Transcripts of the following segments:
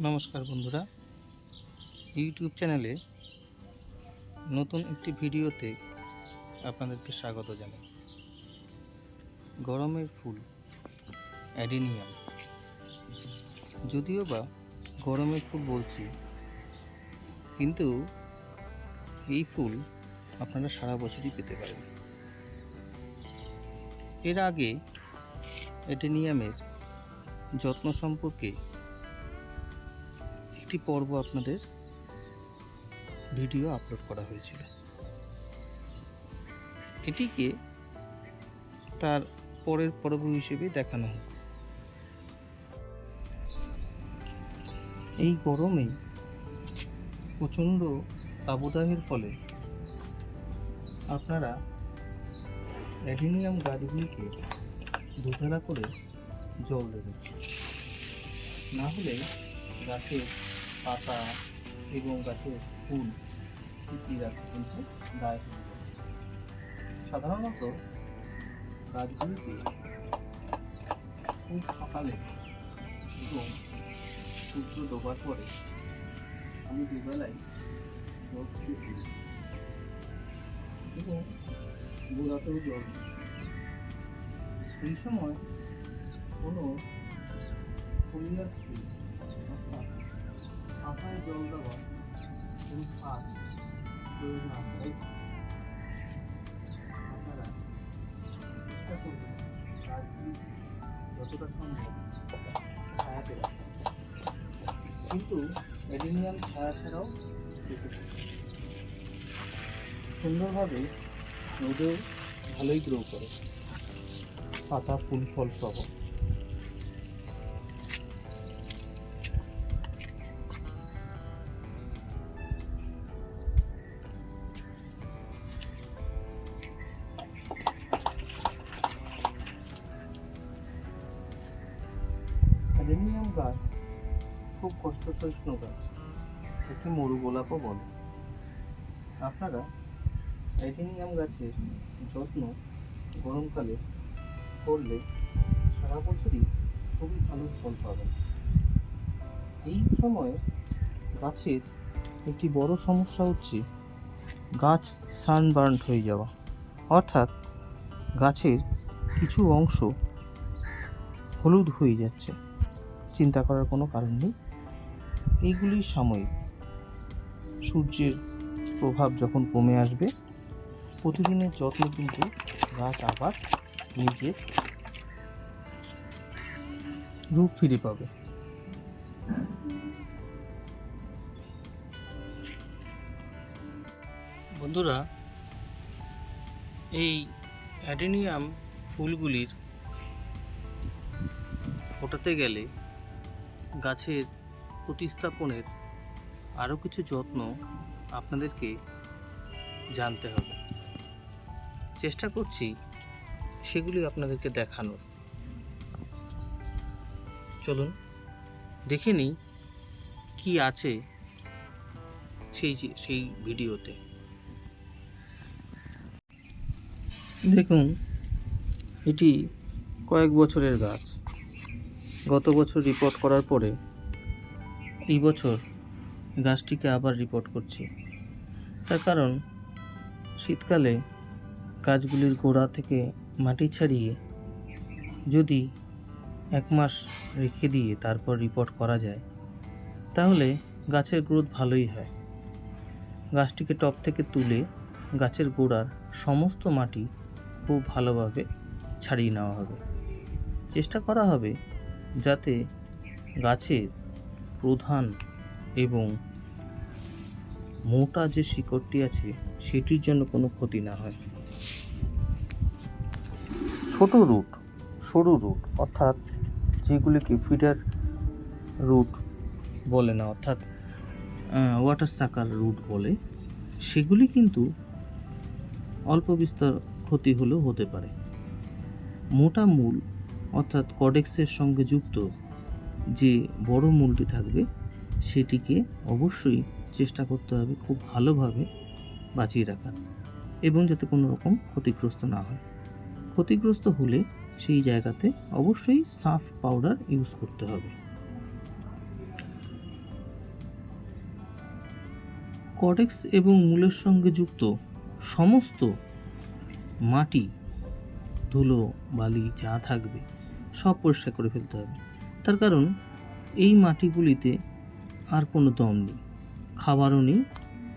নমস্কার বন্ধুরা। ইউটিউব চ্যানেলে নতুন একটি ভিডিওতে আপনাদেরকে স্বাগত জানাই। গরমের ফুল, অ্যাডিনিয়াম। যদিও বা গরমের ফুল বলছি, কিন্তু এই ফুল আপনারা সারা বছরই পেতে পারেন। এর আগে অ্যাডিনিয়ামের যত্ন সম্পর্কে একটি পর্ব আপনাদের ভিডিও আপলোড করা হয়েছিল। এটিকে তার পরের পর্ব হিসেবে দেখানো হোক। এই গরমে প্রচণ্ড তাবদাহের ফলে আপনারা অ্যাডিনিয়াম গাছগুলিকে দুবেলা করে জল দেবেন। না হলে গাছের পাতা এবং গাছের ফুল শুকিয়ে যাচ্ছে কিন্তু গায়ে সাধারণত গাছগুলিতে খুব সকালে এবং সূর্য ডোবার পরে আমি দুবেলায় জল দিয়ে এবং গোড়াতেও জল সেই সময় কোনো ফুলিয়ার স্প্রে মাথায় জল দেওয়া কাজ প্রয়োজন রাখা। কিন্তু অ্যাডিনিয়াম ছায়া ছাড়াও সুন্দরভাবে রোদেও ভালোই গ্রো করে। পাতা, ফুল, ফল সহ গাছ। খুব কষ্ট সহিষ্ণু গাছ একে মরু গোলাপও বলে। আপনারা অ্যাডেনিয়াম গাছের যত্ন গরমকালে করলে সারা বছরই খুবই ভালো ফল পাবেন। এই সময়ে গাছের একটি বড় সমস্যা হচ্ছে গাছ সানবার্ন হয়ে যাওয়া। অর্থাৎ গাছের কিছু অংশ হলুদ হয়ে যাচ্ছে। চিন্তা করার কোনো কারণ নেই। এইগুলি সাময়িক। সূর্যের প্রভাব যখন কমে আসবে, প্রতিদিনের যত্ন কিন্তু গাছ আবার নিজের রূপ ফিরে পাবে। বন্ধুরা, এই অ্যাডেনিয়াম ফুলগুলির ফোটাতে গেলে গাছের প্রতিস্থাপনের আরও কিছু যত্ন আপনাদেরকে জানতে হবে। চেষ্টা করছি সেগুলি আপনাদেরকে দেখানোর। চলুন, দেখে নিই কী আছে সেই সেই ভিডিওতে। দেখুন, এটি কয়েক বছরের গাছ। গত বছর রিপোর্ট করার পরে এই বছর গাছটিকে আবার রিপোর্ট করছি। তার কারণ শীতকালে গাছগুলির গোড়া থেকে মাটি ছাড়িয়ে যদি এক মাস রেখে দিয়ে তারপর রিপোর্ট করা যায়, তাহলে গাছের গ্রোথ ভালোই হয়। গাছটিকে টপ থেকে তুলে গাছের গোড়ার সমস্ত মাটি খুব ভালোভাবে ছাড়িয়ে নেওয়া হবে। চেষ্টা করা হবে যাতে গাছের প্রধান এবং মোটা যে শিকড়টি আছে, সেটির জন্য কোনো ক্ষতি না হয়। ছোট রুট, সরু রুট, অর্থাৎ যেগুলিকে ফিডার রুট বলে না, অর্থাৎ ওয়াটার সাকার রুট বলে, সেগুলি কিন্তু অল্প বিস্তর ক্ষতি হলেও হতে পারে। মোটা মূল অর্থাৎ কডেক্সের সঙ্গে যুক্ত যে বড় মূলটি থাকবে, সেটিকে অবশ্যই চেষ্টা করতে হবে খুব ভালোভাবে বাঁচিয়ে রাখার এবং যাতে কোনো রকম ক্ষতিগ্রস্ত না হয়। ক্ষতিগ্রস্ত হলে সেই জায়গাতে অবশ্যই সাফ পাউডার ইউজ করতে হবে। কডেক্স এবং মূলের সঙ্গে যুক্ত সমস্ত মাটি, ধুলো, বালি যা থাকবে সব পরিষ্কার করে ফেলতে হবে। তার কারণ, এই মাটিগুলিতে আর কোনো দম নেই। খাবারও নেই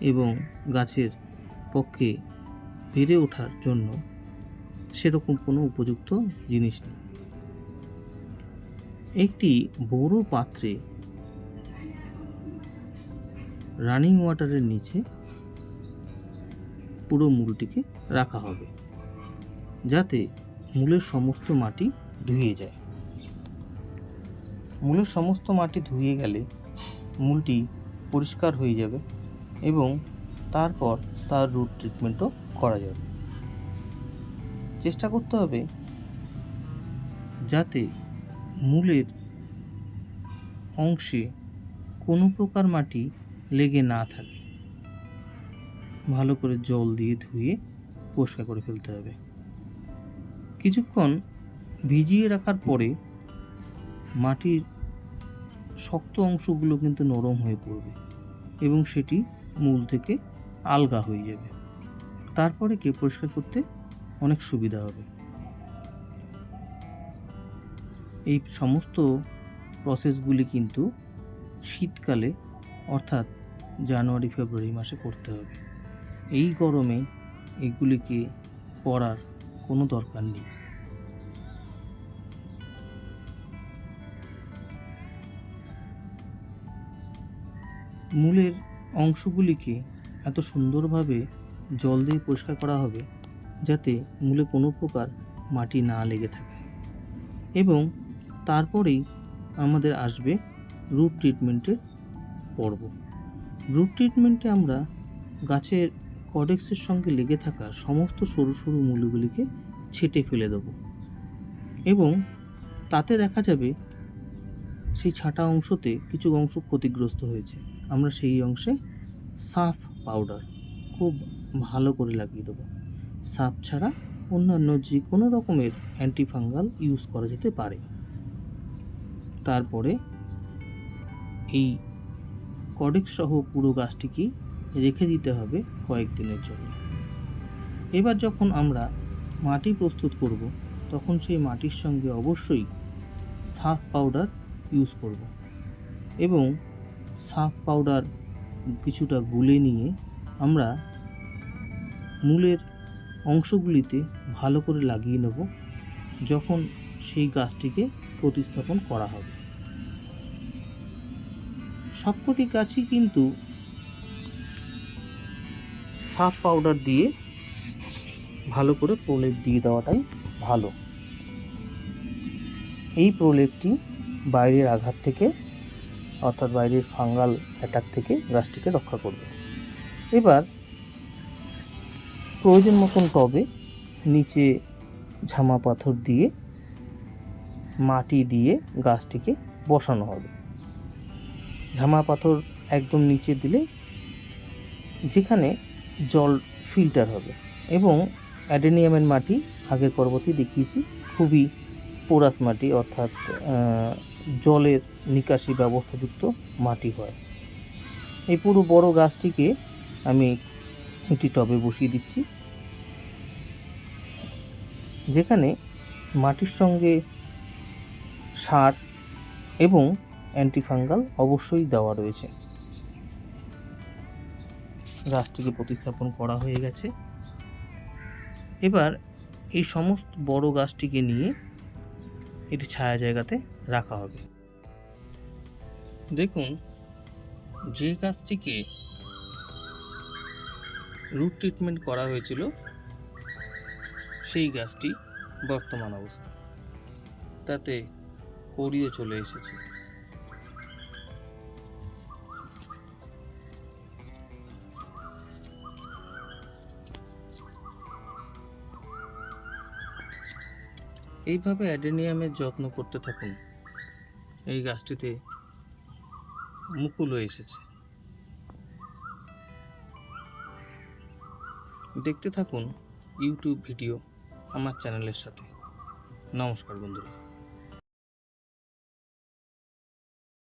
এবং গাছের পক্ষে বেড়ে ওঠার জন্য সেরকম কোনো উপযুক্ত জিনিস নেই। একটি বড় পাত্রে রানিং ওয়াটারের নিচে পুরো মূলটিকে রাখা হবে। যাতে মূলের সমস্ত মাটি ধুয়ে যায়। মূলের সমস্ত মাটি ধুয়ে গেলে মূলটি পরিষ্কার হয়ে যাবে এবং তারপর তার রুট ট্রিটমেন্টও করা যাবে। চেষ্টা করতে হবে যাতে মূলের অংশে কোনো প্রকার মাটি লেগে না থাকে। ভালো করে জল দিয়ে ধুয়ে পরিষ্কার করে ফেলতে হবে। কিছুক্ষণ ভিজিয়ে রাখার পরে মাটির শক্ত অংশগুলো কিন্তু নরম হয়ে পড়বে এবং সেটি মূল থেকে আলগা হয়ে যাবে। তারপরে কে পরিষ্কার করতে অনেক সুবিধা হবে। এই সমস্ত প্রসেসগুলি কিন্তু শীতকালে, অর্থাৎ জানুয়ারি, ফেব্রুয়ারি মাসে করতে হবে। এই গরমে এগুলিকে করার কোনো দরকার নেই। মূলের অংশগুলিকে এত সুন্দরভাবে জল দিয়ে পরিষ্কার করা হবে যাতে মূলে কোনো প্রকার মাটি না লেগে থাকে। এবং তারপরেই আমাদের আসবে রুট ট্রিটমেন্টের পর্ব। রুট ট্রিটমেন্টে আমরা গাছের কডেক্সের সঙ্গে লেগে থাকা সমস্ত সরু সরু মূলগুলিকে ছেটে ফেলে দেবো। এবং তাতে দেখা যাবে সেই ছাটা অংশতে কিছু অংশ ক্ষতিগ্রস্ত হয়েছে। আমরা সেই অংশে সাফ পাউডার খুব ভালো করে লাগিয়ে দেবো। সাপ ছাড়া অন্যান্য যে কোনো রকমের অ্যান্টিফাঙ্গাল ইউজ করা যেতে পারে। তারপরে এই কডেক্স সহ পুরো গাছটিকে রেখে দিতে হবে কয়েকদিনের জন্য। এবার যখন আমরা মাটি প্রস্তুত করব, তখন সেই মাটির সঙ্গে অবশ্যই সাফ পাউডার ইউজ করব। এবং সাফ পাউডার কিছুটা গুলে নিয়ে আমরা মূলের অংশগুলিতে ভালো করে লাগিয়ে নেব যখন সেই গাছটিকে প্রতিস্থাপন করা হবে। সবকটি গাছই কিন্তু সাফ পাউডার দিয়ে ভালো করে প্রলেপ দিয়ে দেওয়াটাই ভালো। এই প্রলেপটি বাইরের আঘাত থেকে অর্থাৎ বাইরের ফাঙ্গাল অ্যাটাক থেকে গাছটিকে রক্ষা করবে। এবার প্রয়োজন মতন টবে নিচে ঝামা পাথর দিয়ে মাটি দিয়ে গাছটিকে বসানো হবে। ঝামা পাথর একদম নিচে দিলে যেখানে জল ফিল্টার হবে এবং অ্যাডেনিয়ামের মাটি আগের পর্বতে দেখিয়েছি, খুবই পোরাস মাটি অর্থাৎ জলের নিকাশি ব্যবস্থাযুক্ত মাটি হয়। এই পুরো বড় গাছটিকে আমি একটি টবে বসিয়ে দিচ্ছি। যেখানে মাটির সঙ্গে সার এবং অ্যান্টিফাঙ্গাল অবশ্যই দেওয়া রয়েছে। গাছটিকে প্রতিস্থাপন করা হয়ে গেছে। এবার এই সমস্ত বড় গাছটিকে নিয়ে এটি ছায়া জায়গাতে রাখা হবে। দেখুন, যে গাছটিকে রুট ট্রিটমেন্ট করা হয়েছিল, সেই গাছটি বর্তমান অবস্থা। তাতে কড়িও চলে এসেছে। এইভাবে অ্যাডেনিয়ামের যত্ন করতে থাকুন। এই গাছটিতে মুকুল হয়ে এসেছে। দেখতে থাকুন ইউটিউব ভিডিও আমার চ্যানেলের সাথে। নমস্কার বন্ধুরা।